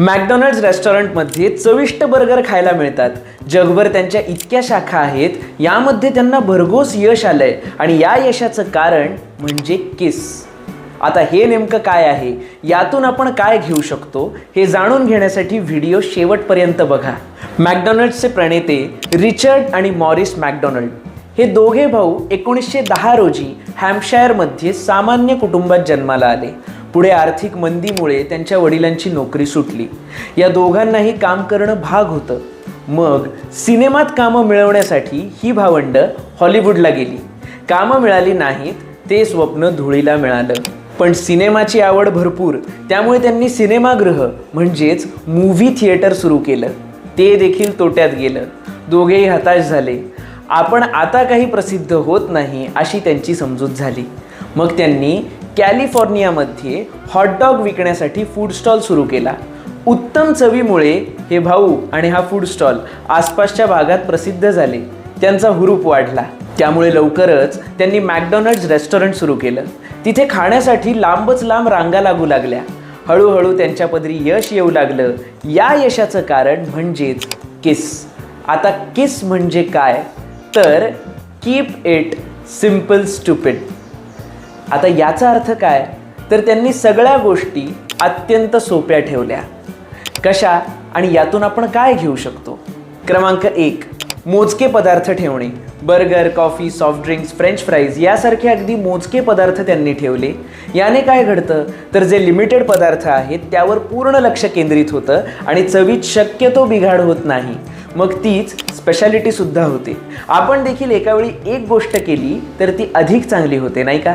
McDonald's रेस्टॉरंटमध्ये चविष्ट burger खायला मिळतात. जगभर त्यांच्या इतक्या शाखा आहेत यामध्ये त्यांना भरघोस यश आलंय आणि या यशाचं कारण म्हणजे किस. आता हे नेमकं काय आहे? यातून आपण काय घेऊ शकतो? हे जाणून घेण्यासाठी व्हिडिओ शेवटपर्यंत बघा. मॅकडॉनल्ड्सचे प्रणेते रिचर्ड आणि मॉरिस मॅकडॉनल्ड. हे दोघे भाऊ एकोणीसशे दहा रोजी हॅम्पशायरमध्ये सामान्य कुटुंबात जन्माला आले. पुढे आर्थिक मंदीमुळे त्यांच्या वडिलांची नोकरी सुटली. या दोघांनाही काम करणं भाग होतं. मग सिनेमात कामं मिळवण्यासाठी ही भावंड हॉलिवूडला गेली. कामं मिळाली नाहीत ते स्वप्न धुळीला मिळालं. पण सिनेमाची आवड भरपूर त्यामुळे त्यांनी सिनेमागृह म्हणजेच मूव्ही थिएटर सुरू केलं. ते देखील तोट्यात गेलं. दोघेही हताश झाले. आपण आता काही प्रसिद्ध होत नाही अशी त्यांची समजूत झाली. मग त्यांनी कॅलिफोर्नियामध्ये हॉटडॉग विकण्यासाठी फूड स्टॉल सुरू केला. उत्तम चवीमुळे हे भाऊ आणि हा फूड स्टॉल आसपासच्या भागात प्रसिद्ध झाले. त्यांचा हुरूप वाढला. त्यामुळे लवकरच त्यांनी मॅकडॉनल्ड्स रेस्टॉरंट सुरू केलं. तिथे खाण्यासाठी लांबच लांब रांगा लागू लागल्या. हळूहळू त्यांच्या पदरी यश येऊ लागलं. या यशाचं कारण म्हणजेच किस आता किस म्हणजे काय? तर कीप इट सिंपल स्टुपिड आता याचा अर्थ काय? तर त्यांनी सगळ्या गोष्टी अत्यंत सोप्या ठेवल्या. कशा? आणि यातून आपण काय घेऊ शकतो? क्रमांक एक मोजके पदार्थ ठेवणे. Burger coffee soft drinks french fries यासारखे अगदी मोजके पदार्थ त्यांनी ठेवले. याने काय घडतं? तर जे लिमिटेड पदार्थ आहेत त्यावर पूर्ण लक्ष केंद्रित होतं आणि चवीत शक्यतो बिघाड होत नाही. मग तीच स्पेशालिटीसुद्धा होते. आपण देखील एकावेळी एक गोष्ट केली तर ती अधिक चांगली होते नाही का?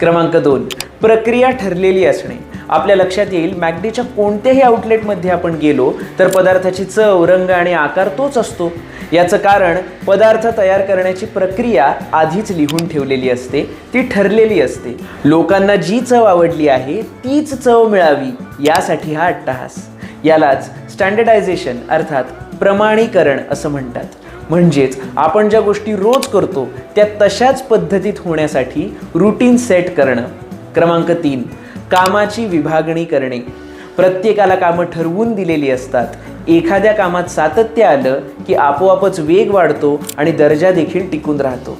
क्रमांक दोन. प्रक्रिया ठरलेली असणे. आपल्या लक्षात येईल मॅगडीच्या कोणत्याही आउटलेटमध्ये आपण गेलो तर पदार्थाची चव रंग आणि आकार तोच असतो. याचं कारण पदार्थ तयार करण्याची प्रक्रिया आधीच लिहून ठेवलेली असते ती ठरलेली असते. लोकांना जी चव आवडली आहे तीच चव मिळावी यासाठी हा अट्टहास. यालाच स्टँडर्डायझेशन अर्थात प्रमाणीकरण असं म्हणतात. म्हणजेच आपण ज्या गोष्टी रोज करतो त्या तशाच पद्धतीत होण्यासाठी रुटीन सेट करणं. क्रमांक तीन कामाची विभागणी करणे. प्रत्येकाला कामं ठरवून दिलेली असतात. एखाद्या कामात सातत्य आलं की आपोआपच वेग वाढतो आणि दर्जा देखील टिकून राहतो.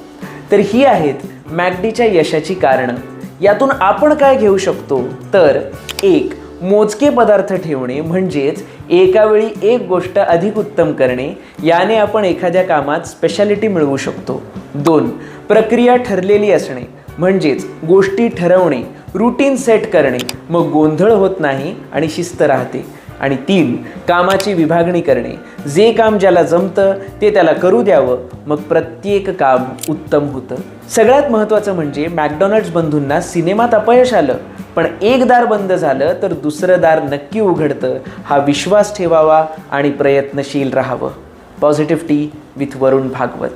तर ही आहेत मॅगडीच्या यशाची कारणं. यातून आपण काय घेऊ शकतो? तर एक मोजके पदार्थ ठेवणे म्हणजेच एकावेळी एक गोष्ट अधिक उत्तम करणे याने आपण एखाद्या कामात स्पेशालिटी मिळवू शकतो. दोन प्रक्रिया ठरलेली असणे म्हणजेच गोष्टी ठरवणे रुटीन सेट करणे. मग गोंधळ होत नाही आणि शिस्त राहते. आणि तीन कामाची विभागणी करणे. जे काम ज्याला जमतं ते त्याला करू द्यावं. मग प्रत्येक काम उत्तम होतं. सगळ्यात महत्त्वाचं म्हणजे मॅकडॉनल्ड्स बंधूंना सिनेमात अपयश आलं. पण एक दार बंद झालं तर दुसरं दार नक्की उघडतं. हा विश्वास ठेवावा आणि प्रयत्नशील राहावं. Positive tea with Varun Bhagwat.